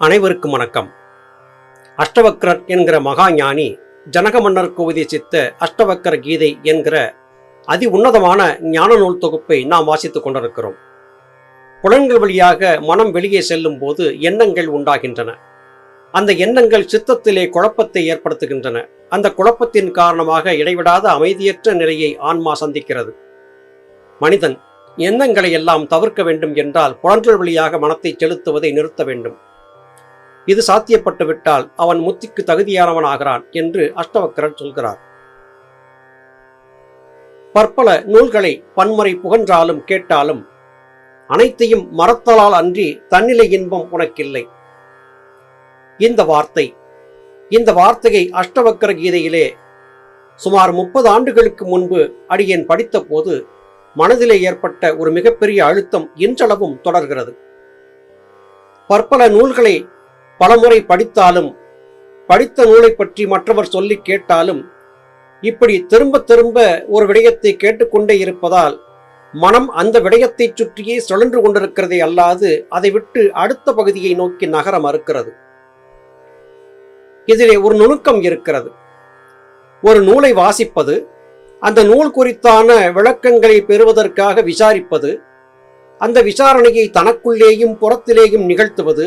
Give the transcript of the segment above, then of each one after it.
அனைவருக்கும் வணக்கம். அஷ்டவக்ரர் என்கிற மகா ஞானி ஜனக மன்னருக்கு சித்த அஷ்டவக்கர கீதை என்கிற அதி உன்னதமான ஞான நூல் தொகுப்பை நாம் வாசித்துக் கொண்டிருக்கிறோம். புலன்கள் வழியாக மனம் வெளியே செல்லும் போது எண்ணங்கள் உண்டாகின்றன. அந்த எண்ணங்கள் சித்தத்திலே குழப்பத்தை ஏற்படுத்துகின்றன. அந்த குழப்பத்தின் காரணமாக இடைவிடாத அமைதியற்ற நிலையை ஆன்மா சந்திக்கிறது. மனிதன் எண்ணங்களை எல்லாம் தவிர்க்க வேண்டும் என்றால் புலன்கள் வழியாக மனத்தை செலுத்துவதை நிறுத்த வேண்டும். இது சாத்தியப்பட்டு விட்டால் அவன் முத்திக்கு தகுதியானவன் ஆகிறான் என்று அஷ்டவக்கரன் சொல்கிறார். பற்பல நூல்களை பன்முறை புகன்றாலும் கேட்டாலும் அனைத்தையும் மறத்தலால் அன்றி தன்னிலை இன்பம் உனக்கில்லை. இந்த வார்த்தை இந்த வார்த்தையை அஷ்டவக்கர கீதையிலே சுமார் முப்பது ஆண்டுகளுக்கு முன்பு அடியேன் படித்த போது மனதிலே ஏற்பட்ட ஒரு மிகப்பெரிய அழுத்தம் இன்றளவும் தொடர்கிறது. பற்பல நூல்களை பலமுறை படித்தாலும் படித்த நூலை பற்றி மற்றவர் சொல்லி கேட்டாலும் இப்படி திரும்ப திரும்ப ஒரு விடயத்தை கேட்டுக்கொண்டே இருப்பதால் மனம் அந்த விடயத்தை சுற்றியே சுழன்று கொண்டிருக்கிறதே அல்லாது அதை விட்டு அடுத்த பகுதியை நோக்கி நகர மறுக்கிறது. இதிலே ஒரு நுணுக்கம் இருக்கிறது. ஒரு நூலை வாசிப்பது அந்த நூல் குறித்தான விளக்கங்களை பெறுவதற்காக விசாரிப்பது அந்த விசாரணையை தனக்குள்ளேயும் புறத்திலேயும் நிகழ்த்துவது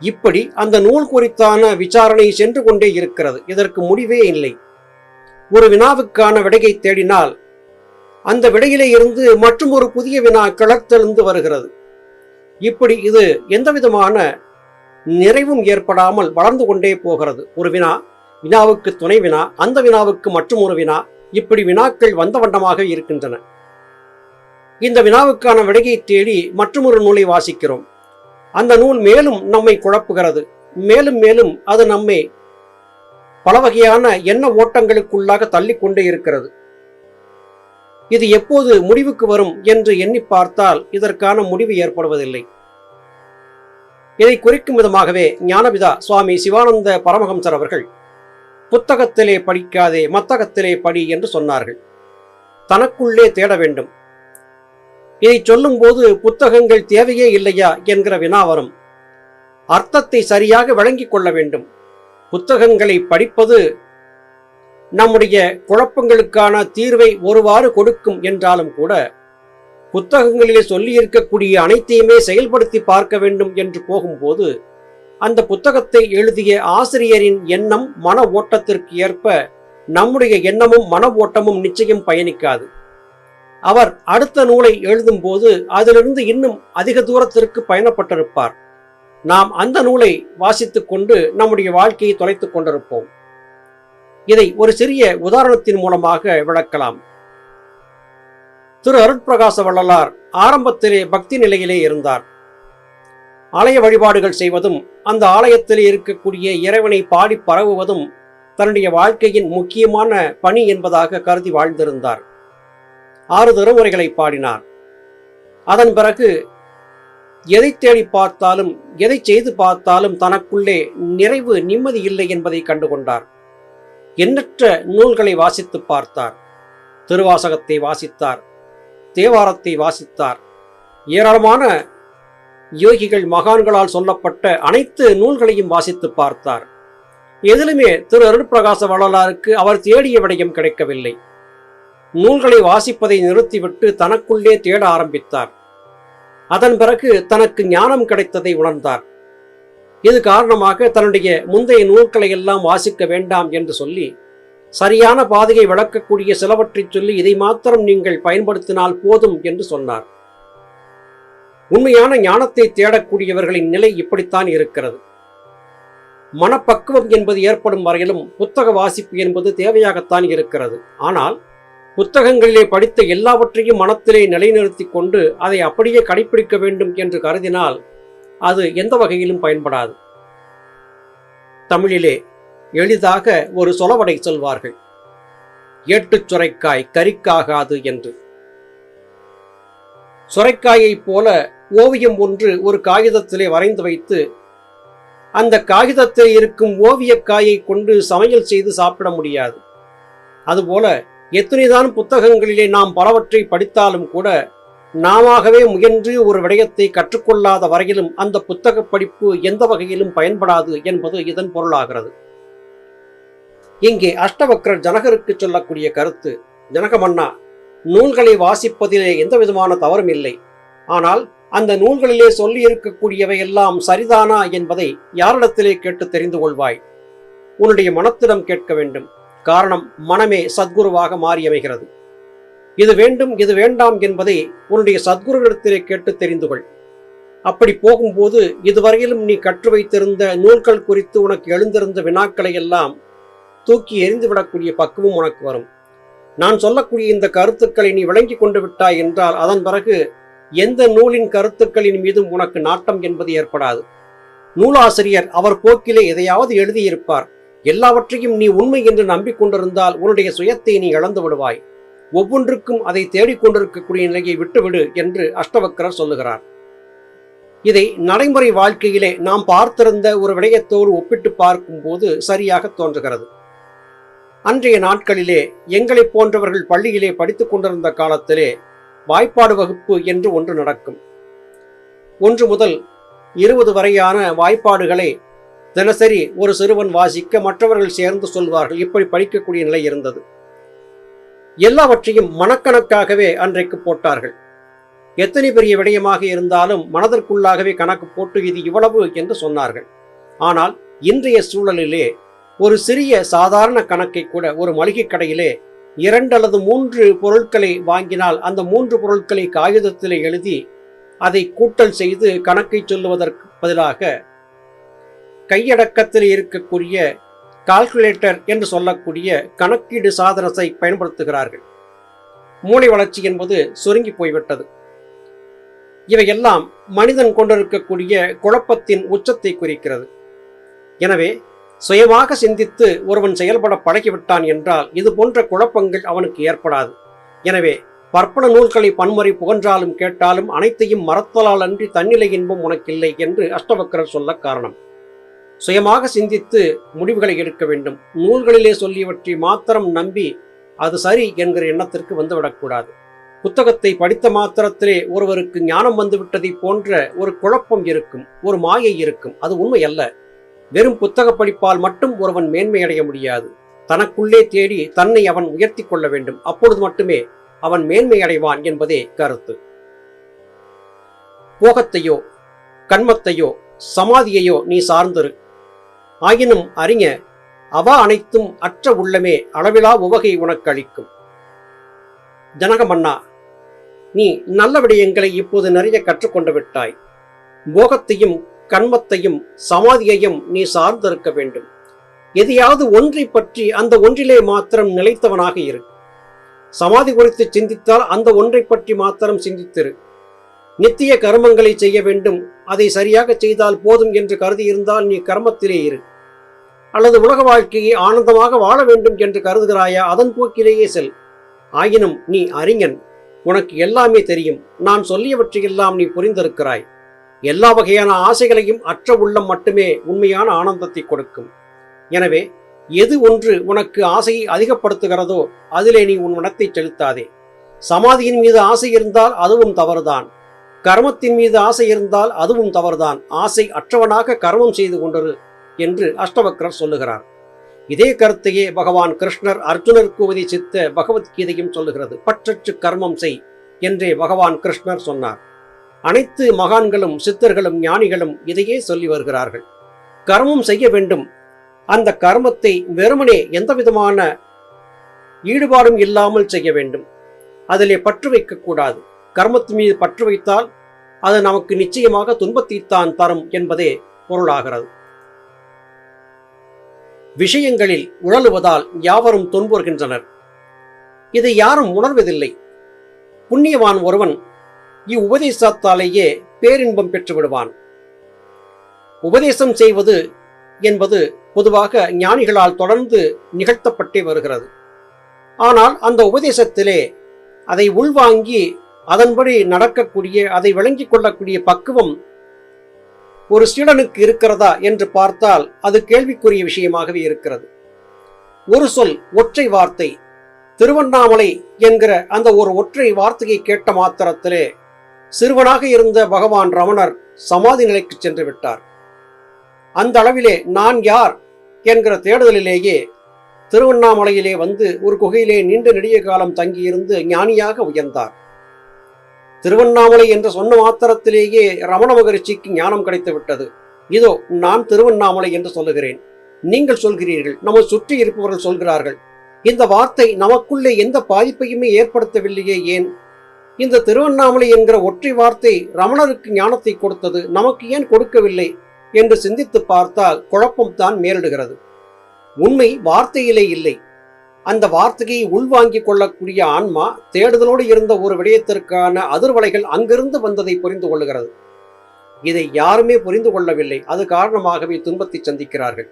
இப்படி அந்த நூல் குறித்தான விசாரணை சென்று கொண்டே இருக்கிறது. இதற்கு முடிவே இல்லை. ஒரு வினாவுக்கான விடையை தேடினால் அந்த விடையிலே இருந்து மற்றும் ஒரு புதிய வினா கிளர்த்தெழுந்து வருகிறது. இப்படி இது எந்தவிதமான நிறைவும் ஏற்படாமல் வளர்ந்து கொண்டே போகிறது. ஒரு வினா வினாவுக்கு துணை வினா அந்த வினாவுக்கு மற்றும் ஒரு வினா இப்படி வினாக்கள் வந்த வண்ணமாக இருக்கின்றன. இந்த வினாவுக்கான விடையை தேடி மற்றொரு நூலை வாசிக்கிறோம். அந்த நூல் மேலும் நம்மை குழப்புகிறது. மேலும் மேலும் அது நம்மை பல வகையான எண்ண ஓட்டங்களுக்குள்ளாக தள்ளிக்கொண்டே இருக்கிறது. இது எப்போது முடிவுக்கு வரும் என்று எண்ணி பார்த்தால் இதற்கான முடிவு ஏற்படுவதில்லை. இதை குறிக்கும் விதமாகவே ஞானபிதா சுவாமி சிவானந்த பரமஹம்சர் அவர்கள் புத்தகத்திலே படிக்காதே மத்தகத்திலே படி என்று சொன்னார்கள். தனக்குள்ளே தேட வேண்டும். இதை சொல்லும்போது புத்தகங்கள் தேவையே இல்லையா என்கிற வினா வரும். அர்த்தத்தை சரியாக விளங்கிக் கொள்ள வேண்டும். புத்தகங்களை படிப்பது நம்முடைய குழப்பங்களுக்கான தீர்வை ஒருவாறு கொடுக்கும் என்றாலும் கூட புத்தகங்களிலே சொல்லியிருக்கக்கூடிய அனைத்தையுமே செயல்படுத்தி பார்க்க வேண்டும் என்று போகும்போது அந்த புத்தகத்தை எழுதிய ஆசிரியரின் எண்ணம் மன ஓட்டத்திற்கு ஏற்ப நம்முடைய எண்ணமும் மன ஓட்டமும் நிச்சயம் பயணிக்காது. அவர் அடுத்த நூலை எழுதும்போது அதிலிருந்து இன்னும் அதிக தூரத்திற்கு பயணப்பட்டிருப்பார். நாம் அந்த நூலை வாசித்துக் கொண்டு நம்முடைய வாழ்க்கையை தொலைத்துக் கொண்டிருப்போம். இதை ஒரு சிறிய உதாரணத்தின் மூலமாக விளக்கலாம். திரு அருட்பிரகாச வள்ளலார் ஆரம்பத்திலே பக்தி நிலையிலே இருந்தார். ஆலய வழிபாடுகள் செய்வதும் அந்த ஆலயத்திலே இருக்கக்கூடிய இறைவனை பாடி பரவுவதும் தன்னுடைய வாழ்க்கையின் முக்கியமான பணி என்பதாக கருதி வாழ்ந்திருந்தார். ஆறு திருமுறைகளை பாடினார். அதன் பிறகு எதை தேடி பார்த்தாலும் எதை செய்து பார்த்தாலும் தனக்குள்ளே நிறைவு நிம்மதி இல்லை என்பதை கண்டுகொண்டார். எண்ணற்ற நூல்களை வாசித்து பார்த்தார். திருவாசகத்தை வாசித்தார். தேவாரத்தை வாசித்தார். ஏராளமான யோகிகள் மகான்களால் சொல்லப்பட்ட அனைத்து நூல்களையும் வாசித்து பார்த்தார். எதிலுமே திரு அருட்பிரகாச வள்ளலாருக்கு அவர் தேடிய விடயம் கிடைக்கவில்லை. நூல்களை வாசிப்பதை நிறுத்திவிட்டு தனக்குள்ளே தேட ஆரம்பித்தார். அதன் பிறகு தனக்கு ஞானம் கிடைத்ததை உணர்ந்தார். இது காரணமாக தன்னுடைய முந்தைய நூல்களை எல்லாம் வாசிக்க வேண்டாம் என்று சொல்லி சரியான பாதையை விளக்கக்கூடிய சிலவற்றை சொல்லி இதை மாத்திரம் நீங்கள் பயன்படுத்தினால் போதும் என்று சொன்னார். உண்மையான ஞானத்தை தேடக்கூடியவர்களின் நிலை இப்படித்தான் இருக்கிறது. மனப்பக்குவம் என்பது ஏற்படும் வரையிலும் புத்தக வாசிப்பு என்பது தேவையாகத்தான் இருக்கிறது. ஆனால் புத்தகங்களிலே படித்த எல்லாவற்றையும் மனத்திலே நிலைநிறுத்தி கொண்டு அதை அப்படியே கடைபிடிக்க வேண்டும் என்று கருதினால் அது எந்த வகையிலும் பயன்படாது. தமிழிலே எளிதாக ஒரு சொலவடை சொல்வார்கள். ஏட்டுச் சுரைக்காய் கரிக்காகாது என்று. சுரைக்காயைப் போல ஓவியம் ஒன்று ஒரு காகிதத்திலே வரைந்து வைத்து அந்த காகிதத்தில் இருக்கும் ஓவியக்காயை கொண்டு சமையல் செய்து சாப்பிட முடியாது. அதுபோல எத்தனைதான் புத்தகங்களிலே நாம் பலவற்றை படித்தாலும் கூட நாமவே முயன்று ஒரு விடயத்தை கற்றுக்கொள்ளாத வரையிலும் அந்த புத்தக படிப்பு எந்த வகையிலும் பயன்படாது என்பது இதன் பொருளாகிறது. இங்கே அஷ்டவக்ரர் ஜனகருக்கு சொல்லக்கூடிய கருத்து ஜனகமன்னா நூல்களை வாசிப்பதிலே எந்த விதமான தவறும் இல்லை. ஆனால் அந்த நூல்களிலே சொல்லி இருக்கக்கூடியவை எல்லாம் சரிதானா என்பதை யாரிடத்திலே கேட்டு தெரிந்து கொள்வாய். உன்னுடைய மனத்திடம் கேட்க வேண்டும். காரணம் மனமே சத்குருவாக மாறியமைகிறது. இது வேண்டும் இது வேண்டாம் என்பதை உன்னுடைய சத்குருவிடத்திலே கேட்டு தெரிந்து கொள். அப்படி போகும்போது இதுவரையிலும் நீ கற்று வைத்திருந்த நூல்கள் குறித்து உனக்கு எழுந்திருந்த வினாக்களை எல்லாம் தூக்கி எரிந்துவிடக்கூடிய பக்குவம் உனக்கு வரும். நான் சொல்லக்கூடிய இந்த கருத்துக்களை நீ விளங்கி கொண்டு விட்டாய் என்றால் அதன் பிறகு எந்த நூலின் கருத்துக்களின் மீதும் உனக்கு நாட்டம் என்பது ஏற்படாது. நூலாசிரியர் அவர் போக்கிலே எதையாவது எழுதியிருப்பார். எல்லாவற்றையும் நீ உண்மை என்று நம்பிக்கொண்டிருந்தால் உன்னுடைய சுயத்தை நீ இழந்து விடுவாய். ஒவ்வொன்றுக்கும் அதை தேடிக்கொண்டிருக்கக்கூடிய நிலையை விட்டுவிடு என்று அஷ்டவக்கரர் சொல்லுகிறார். இதை நடைமுறை வாழ்க்கையிலே நாம் பார்த்திருந்த ஒரு விடயத்தோடு ஒப்பிட்டு பார்க்கும்போது சரியாக தோன்றுகிறது. அன்றைய நாட்களிலே எங்களைப் போன்றவர்கள் பள்ளியிலே படித்துக் கொண்டிருந்த காலத்திலே வாய்ப்பாடு வகுப்பு என்று ஒன்று நடக்கும். ஒன்று முதல் இருபது வரையான வாய்ப்பாடுகளை தினசரி ஒரு சிறுவன் வாசிக்க மற்றவர்கள் சேர்ந்து சொல்வார்கள். இப்படி படிக்கக்கூடிய நிலை இருந்தது. எல்லாவற்றையும் மனக்கணக்காகவே அன்றைக்கு போட்டார்கள். எத்தனை பெரிய விடயமாக இருந்தாலும் மனதிற்குள்ளாகவே கணக்கு போட்டு இது இவ்வளவு என்று சொன்னார்கள். ஆனால் இன்றைய சூழலிலே ஒரு சிறிய சாதாரண கணக்கை கூட ஒரு மளிகை கடையிலே இரண்டு அல்லது மூன்று பொருட்களை வாங்கினால் அந்த மூன்று பொருட்களை காகிதத்தில் எழுதி அதை கூட்டல் செய்து கணக்கை சொல்லுவதற்கு பதிலாக கையடக்கத்தில் இருக்கக்கூடிய கால்குலேட்டர் என்று சொல்லக்கூடிய கணக்கீடு சாதனத்தை பயன்படுத்துகிறார்கள். மூளை வளர்ச்சி என்பது சுருங்கி போய்விட்டது. இவையெல்லாம் மனிதன் கொண்டிருக்கக்கூடிய குழப்பத்தின் உச்சத்தை குறிக்கிறது. எனவே சுயமாக சிந்தித்து ஒருவன் செயல்பட பழகிவிட்டான் என்றால் இது போன்ற குழப்பங்கள் அவனுக்கு ஏற்படாது. எனவே பற்பல நூல்களை பன்முறை புகன்றாலும் கேட்டாலும் அனைத்தையும் மறத்தலால் அன்றி தன்னிலை இன்பம் உனக்கில்லை என்று அஷ்டவக்கரர் சொல்ல காரணம். சுயமாக சிந்தித்து முடிவுகளை எடுக்க வேண்டும். நூல்களிலே சொல்லியவற்றை மாத்திரம் நம்பி அது சரி என்கிற எண்ணத்திற்கு வந்துவிடக்கூடாது. புத்தகத்தை படித்த மாத்திரத்திலே ஒருவருக்கு ஞானம் வந்துவிட்டதை போன்ற ஒரு குழப்பம் இருக்கும் ஒரு மாயை இருக்கும் அது உண்மை அல்ல. வெறும் புத்தக படிப்பால் மட்டும் ஒருவன் மேன்மை அடைய முடியாது. தனக்குள்ளே தேடி தன்னை அவன் உயர்த்தி கொள்ள வேண்டும். அப்பொழுது மட்டுமே அவன் மேன்மை அடைவான் என்பதே கருத்து. போகத்தையோ கண்மத்தையோ சமாதியையோ நீ சார்ந்திரு. ஆயினும் அறிஞ அவா அனைத்தும் அற்ற உள்ளமே அளவிலா உவகை உனக்கு அளிக்கும் ஜனகமன்னா நீ நல்ல விடயங்களை இப்போது நிறைய கற்றுக்கொண்டு விட்டாய். போகத்தையும் கண்மத்தையும் சமாதியையும் நீ சார்ந்திருக்க வேண்டும். எதையாவது ஒன்றை பற்றி அந்த ஒன்றிலே மாத்திரம் நிலைத்தவனாக இரு. சமாதி குறித்து சிந்தித்தால் அந்த ஒன்றை பற்றி மாத்திரம் சிந்தித்திரு. நித்திய கர்மங்களை செய்ய வேண்டும். அதை சரியாக செய்தால் போதும் என்று கருதி இருந்தால் நீ கர்மத்திலே இரு. அல்லது உலக வாழ்க்கையை ஆனந்தமாக வாழ வேண்டும் என்று கருதுகிறாயா அதன் போக்கிலேயே செல். ஆயினும் நீ அறிஞன். உனக்கு எல்லாமே தெரியும். நான் சொல்லியவற்றையெல்லாம் நீ புரிந்திருக்கிறாய். எல்லா வகையான ஆசைகளையும் அற்ற உள்ளம் மட்டுமே உண்மையான ஆனந்தத்தை கொடுக்கும். எனவே எது ஒன்று உனக்கு ஆசையை அதிகப்படுத்துகிறதோ அதிலே நீ உன் மனத்தை செலுத்தாதே. சமாதியின் மீது ஆசை இருந்தால் அதுவும் தவறுதான். கர்மத்தின் மீது ஆசை இருந்தால் அதுவும் தவறுதான். ஆசை அற்றவனாக கர்மம் செய்து கொண்டரு என்று அஷ்டவக்ரர் சொல்லுகிறார். இதே கருத்தையே பகவான் கிருஷ்ணர் அர்ஜுனருக்கு உபதேசித்த பகவத்கீதையும் சொல்லுகிறது. பற்றற்று கர்மம் செய் என்றே பகவான் கிருஷ்ணர் சொன்னார். அனைத்து மகான்களும் சித்தர்களும் ஞானிகளும் இதையே சொல்லி வருகிறார்கள். கர்மம் செய்ய வேண்டும். அந்த கர்மத்தை வெறுமனே எந்த விதமான ஈடுபாடும் இல்லாமல் செய்ய வேண்டும். அதிலே பற்று வைக்கக்கூடாது. கர்மத்தின் மீது பற்று வைத்தால் அது நமக்கு நிச்சயமாக துன்பத்தைத்தான் தரும் என்பதே பொருளாகிறது. விஷயங்களில் உழலுவதால் யாவரும் துன்புறுகின்றனர். இதை யாரும் உணர்வதில்லை. புண்ணியவான் ஒருவன் இவ்வுபதேசத்தாலேயே பேரின்பம் பெற்று விடுவான் உபதேசம் செய்வது என்பது பொதுவாக ஞானிகளால் தொடர்ந்து நிகழ்த்தப்பட்டே வருகிறது. ஆனால் அந்த உபதேசத்திலே அதை உள்வாங்கி அதன்படி நடக்கக்கூடிய அதை விளங்கிக் கொள்ளக்கூடிய பக்குவம் ஒரு சீடனுக்கு இருக்கிறதா என்று பார்த்தால் அது கேள்விக்குரிய விஷயமாகவே இருக்கிறது. ஒரு சொல் ஒற்றை வார்த்தை திருவண்ணாமலை என்கிற அந்த ஒரு ஒற்றை வார்த்தையை கேட்ட மாத்திரத்திலே சிறுவனாக இருந்த பகவான் ரமணர் சமாதி நிலைக்கு சென்று விட்டார். அந்த அளவிலே நான் யார் என்கிற தேடுதலிலேயே திருவண்ணாமலையிலே வந்து ஒரு குகையிலே நீண்ட நெடிய காலம் தங்கியிருந்து ஞானியாக உயர்ந்தார். திருவண்ணாமலை என்று சொன்ன மாத்திரத்திலேயே ரமண மகரிஷிக்கு ஞானம் கிடைத்து விட்டது. இதோ நான் திருவண்ணாமலை என்று சொல்லுகிறேன். நீங்கள் சொல்கிறீர்கள் நம்ம சுற்றி இருப்பவர்கள் சொல்கிறார்கள். இந்த வார்த்தை நமக்குள்ளே எந்த பாதிப்பையுமே ஏற்படுத்தவில்லையே ஏன்? இந்த திருவண்ணாமலை என்கிற ஒற்றை வார்த்தை ரமணருக்கு ஞானத்தை கொடுத்தது நமக்கு ஏன் கொடுக்கவில்லை என்று சிந்தித்து பார்த்தால் குழப்பம் தான் மேலிடுகிறது. உண்மை வார்த்தையிலே இல்லை. அந்த வார்த்தையை உள்வாங்கிக் கொள்ளக்கூடிய ஆன்மா தேடுதலோடு இருந்த ஒரு விடயத்திற்கான அதிர்வலைகள் அங்கிருந்து வந்ததை புரிந்து கொள்கிறது இதை யாருமே புரிந்து கொள்ளவில்லை. அது காரணமாகவே துன்பத்தை சந்திக்கிறார்கள்.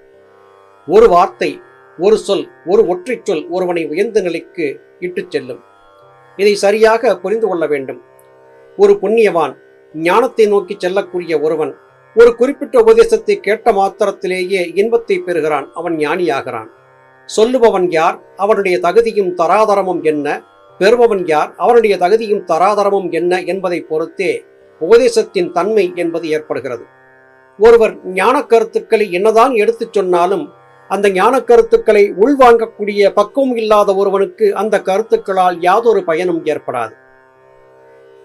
ஒரு வார்த்தை ஒரு சொல் ஒரு ஒற்றை சொல் ஒருவனை உயர்ந்த நிலைக்கு இட்டுச் செல்லும். இதை சரியாக புரிந்து கொள்ள வேண்டும். ஒரு புண்ணியவான் ஞானத்தை நோக்கி செல்லக்கூடிய ஒருவன் ஒரு குறிப்பிட்ட உபதேசத்தை கேட்ட மாத்திரத்திலேயே இன்பத்தை பெறுகிறான். அவன் ஞானியாகிறான். சொல்லுபவன் யார்? அவனுடைய தகுதியும் தராதரமும் என்ன? பெறுபவன் யார்? அவனுடைய தகுதியும் தராதரமும் என்ன என்பதை பொறுத்தே உபதேசத்தின் தன்மை என்பது ஏற்படுகிறது. ஒருவர் ஞான கருத்துக்களை என்னதான் எடுத்துச் சொன்னாலும் அந்த ஞான கருத்துக்களை உள்வாங்கக்கூடிய பக்குவம் இல்லாத ஒருவனுக்கு அந்த கருத்துக்களால் யாதொரு பயனும் ஏற்படாது.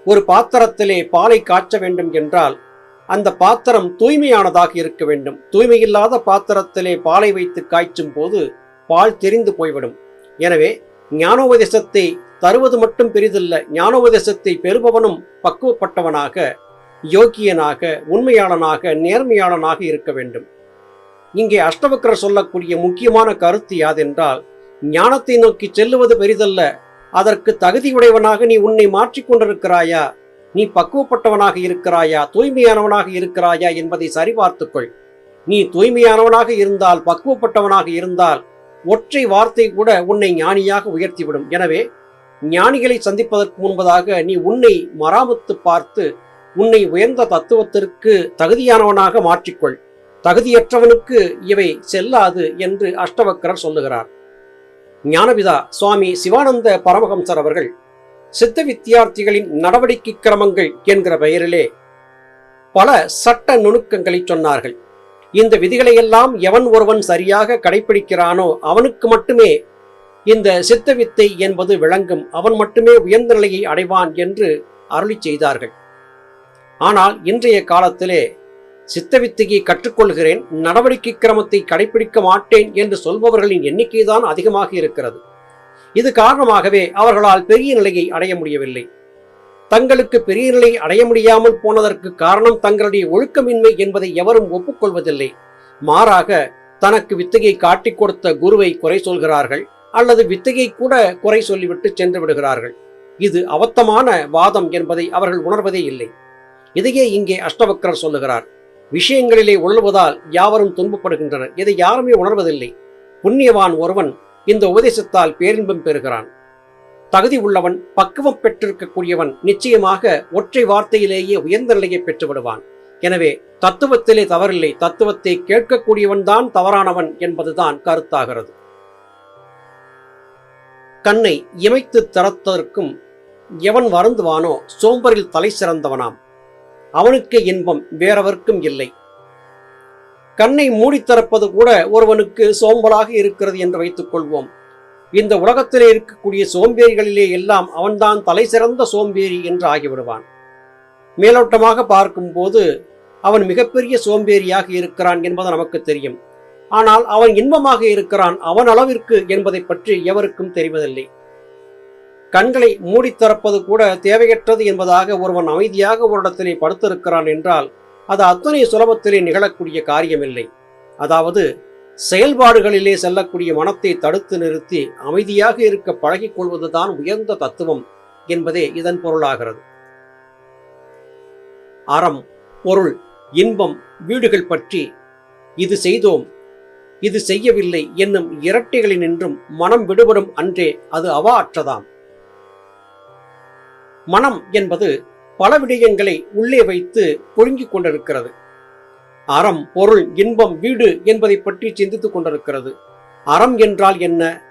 ஒரு பாத்திரத்திலே பாலை காய்ச்ச வேண்டும் என்றால் அந்த பாத்திரம் தூய்மையானதாக இருக்க வேண்டும். தூய்மையில்லாத பாத்திரத்திலே பாலை வைத்து காய்ச்சும் போது பால் தெரிந்து போய்விடும். எனவே ஞானோபதேசத்தை தருவது மட்டும் பெரிதல்ல ஞானோபதேசத்தை பெறுபவனும் பக்குவப்பட்டவனாக யோக்கியனாக உண்மையாளனாக நேர்மையாளனாக இருக்க வேண்டும். இங்கே அஷ்டவக்கரர் சொல்லக்கூடிய முக்கியமான கருத்து யாதென்றால் ஞானத்தை நோக்கி செல்லுவது பெரிதல்ல அதற்கு தகுதியுடையவனாக நீ உன்னை மாற்றிக்கொண்டிருக்கிறாயா நீ பக்குவப்பட்டவனாக இருக்கிறாயா தூய்மையானவனாக இருக்கிறாயா என்பதை சரிபார்த்துக்கொள் நீ தூய்மையானவனாக இருந்தால் பக்குவப்பட்டவனாக இருந்தால் ஒற்றை வார்த்தை கூட உன்னை ஞானியாக உயர்த்திவிடும். எனவே ஞானிகளை சந்திப்பதற்கு முன்பதாக நீ உன்னை மராமத்து பார்த்து உன்னை உயர்ந்த தத்துவத்திற்கு தகுதியானவனாக மாற்றிக்கொள். தகுதியற்றவனுக்கு இவை செல்லாது என்று அஷ்டவக்கரர் சொல்லுகிறார். ஞானபிதா சுவாமி சிவானந்த பரமஹம்சர் அவர்கள் சித்த வித்தியார்த்திகளின் நடவடிக்கை கிரமங்கள் என்கிற பெயரிலே பல சட்ட நுணுக்கங்களை சொன்னார்கள். இந்த விதிகளையெல்லாம் எவன் ஒருவன் சரியாக கடைபிடிக்கிறானோ அவனுக்கு மட்டுமே இந்த சித்த வித்தை என்பது விளங்கும். அவன் மட்டுமே உயர்ந்த நிலையை அடைவான் என்று அருளி செய்தார்கள். ஆனால் இன்றைய காலத்திலே சித்த வித்தையை கற்றுக்கொள்கிறேன் நடவடிக்கை கிரமத்தை கடைபிடிக்க மாட்டேன் என்று சொல்பவர்களின் எண்ணிக்கைதான் அதிகமாக இருக்கிறது. இது காரணமாகவே அவர்களால் பெரிய நிலையை அடைய முடியவில்லை. தங்களுக்கு பெரிய நிலை அடைய முடியாமல் போனதற்கு காரணம் தங்களுடைய ஒழுக்கமின்மை என்பதை எவரும் ஒப்புக்கொள்வதில்லை. மாறாக தனக்கு வித்தையை காட்டிக் கொடுத்த குருவை குறை சொல்கிறார்கள் அல்லது வித்தையை கூட குறை சொல்லிவிட்டு சென்று விடுகிறார்கள். இது அவத்தமான வாதம் என்பதை அவர்கள் உணர்வதே இல்லை. இதையே இங்கே அஷ்டவக்கரர் சொல்லுகிறார். விஷயங்களிலே உள்ளுவதால் யாவரும் துன்பப்படுகின்றனர். இதை யாருமே உணர்வதில்லை. புண்ணியவான் ஒருவன் இந்த உபதேசத்தால் பேரின்பம் பெறுகிறான். தகுதி உள்ளவன் பக்குவம் பெற்றிருக்கக்கூடியவன் நிச்சயமாக ஒற்றை வார்த்தையிலேயே உயர்ந்த நிலையை பெற்று விடுவான் எனவே தத்துவத்திலே தவறில்லை தத்துவத்தை கேட்கக்கூடியவன் தான் தவறானவன் என்பதுதான் கருத்தாகிறது. கண்ணை இமைத்து திறத்ததற்கும் எவன் வருந்துவானோ சோம்பரில் தலை சிறந்தவனாம். அவனுக்கு இன்பம் வேறவர்க்கும் இல்லை. கண்ணை மூடி கூட ஒருவனுக்கு சோம்பலாக இருக்கிறது என்று வைத்துக் கொள்வோம் இந்த உலகத்திலே இருக்கக்கூடிய சோம்பேறிகளிலே எல்லாம் அவன்தான் தலை சிறந்த சோம்பேறி என்று ஆகிவிடுவான். மேலோட்டமாக பார்க்கும்போது அவன் மிகப்பெரிய சோம்பேறியாக இருக்கிறான் என்பது நமக்கு தெரியும். ஆனால் அவன் இன்பமாக இருக்கிறான் அவன் அளவிற்கு என்பதை பற்றி எவருக்கும் தெரிவதில்லை. கண்களை மூடித்தரப்பது கூட தேவையற்றது என்பதாக ஒருவன் அமைதியாக ஒரு இடத்திலே படுத்திருக்கிறான் என்றால் அது அத்தனை சுலபத்திலே நிகழக்கூடிய காரியமில்லை. அதாவது செயல்பாடுகளிலே செல்லக்கூடிய மனத்தை தடுத்து நிறுத்தி அமைதியாக இருக்க பழகிக் கொள்வதுதான் உயர்ந்த தத்துவம் என்பதே இதன் பொருளாகிறது. அறம் பொருள் இன்பம் வீடுகள் பற்றி இது செய்தோம். இது செய்யவில்லை என்னும் இரட்டைகளினின்றும் மனம் விடுபடும் அன்றே அது அவா அற்றதாம். மனம் என்பது பல விடயங்களை உள்ளே வைத்து புழுங்கிக் கொண்டிருக்கிறது. அறம் பொருள் இன்பம் வீடு என்பதை பற்றி சிந்தித்துக் கொண்டிருக்கிறது. அறம் என்றால் என்ன?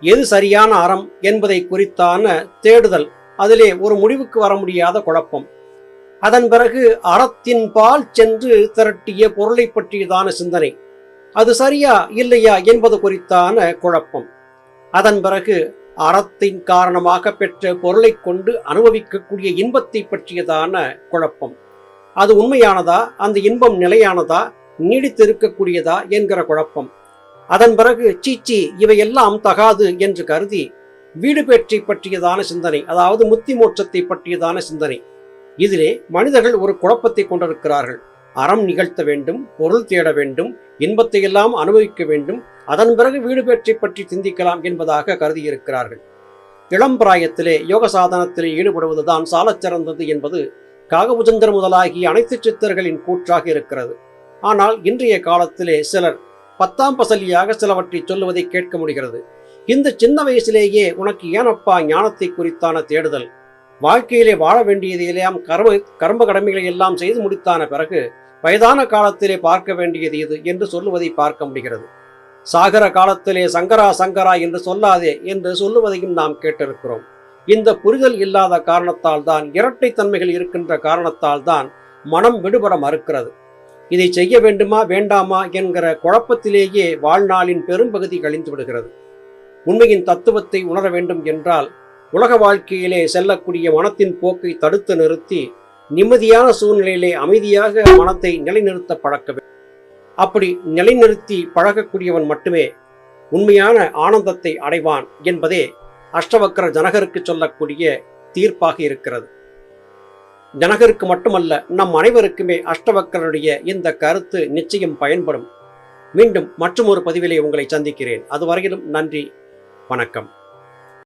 எது சரியான அறம் என்பதை குறித்தான தேடுதல். அதிலே ஒரு முடிவுக்கு வர முடியாத குழப்பம். அதன் பிறகு அறத்தின் பால் சென்று திரட்டிய பொருளை பற்றியதான சிந்தனை. அது சரியா இல்லையா என்பது குறித்தான குழப்பம். அதன் பிறகு அறத்தின் காரணமாக பெற்ற பொருளை கொண்டு அனுபவிக்கக்கூடிய இன்பத்தை பற்றியதான குழப்பம். அது உண்மையானதா? அந்த இன்பம் நிலையானதா? நீடித்திருக்கக்கூடியதா? என்கிற குழப்பம். அதன் பிறகு சீச்சி இவையெல்லாம் தகாது என்று கருதி வீடு பேற்றை பற்றியதான சிந்தனை அதாவது முத்தி மோட்சத்தை பற்றியதான சிந்தனை. இதிலே மனிதர்கள் ஒரு குழப்பத்தை கொண்டிருக்கிறார்கள். அறம் நிகழ்த்த வேண்டும் பொருள் தேட வேண்டும் இன்பத்தை எல்லாம் அனுபவிக்க வேண்டும் அதன் பிறகு வீடு பேற்றை பற்றி சிந்திக்கலாம் என்பதாக கருதியிருக்கிறார்கள். இளம் பிராயத்திலே யோக சாதனத்திலே ஈடுபடுவதுதான் சாலச்சிறந்தது என்பது காகபுஜந்தர் முதலாகிய அனைத்து சித்தர்களின் கூற்றாக இருக்கிறது. ஆனால் இன்றைய காலத்திலே சிலர் பத்தாம் பசலியாக சிலவற்றை சொல்லுவதை கேட்க முடிகிறது. இந்த சின்ன வயசிலேயே உனக்கு ஏனப்பா ஞானத்தை குறித்தான தேடுதல்? வாழ்க்கையிலே வாழ வேண்டியதையெல்லாம் கர்ம கர்ம கடமைகளை எல்லாம் செய்து முடித்தான பிறகு வயதான காலத்திலே பார்க்க வேண்டியது இது என்று சொல்லுவதை பார்க்க முடிகிறது. சாகர காலத்திலே சங்கரா சங்கரா என்று சொல்லாதே என்று சொல்லுவதையும் நாம் கேட்டிருக்கிறோம். இந்த புரிதல் இல்லாத காரணத்தால் தான் இரட்டை தன்மைகள் இருக்கின்ற காரணத்தால் தான் மனம் விடுபட மறுக்கிறது. இதை செய்ய வேண்டுமா வேண்டாமா என்கிற குழப்பத்திலேயே வாழ்நாளின் பெரும்பகுதி கழிந்து விடுகிறது. உண்மையின் தத்துவத்தை உணர வேண்டும் என்றால் உலக வாழ்க்கையிலே செல்லக்கூடிய மனத்தின் போக்கை தடுத்து நிறுத்தி நிம்மதியான சூழ்நிலையிலே அமைதியாக மனத்தை நிலைநிறுத்த பழக்க வேண்டும். அப்படி நிலைநிறுத்தி பழகக்கூடியவன் மட்டுமே உண்மையான ஆனந்தத்தை அடைவான் என்பதே அஷ்டவக்கர ஜனகருக்கு சொல்லக்கூடிய தீர்ப்பாக இருக்கிறது. ஜனகருக்கு மட்டுமல்ல நம் அனைவருக்குமே அஷ்டவக்கரனுடைய இந்த கருத்து நிச்சயம் பயன்படும். மீண்டும் மற்றொரு பதிவிலே உங்களை சந்திக்கிறேன். அதுவரையிலும் நன்றி வணக்கம்.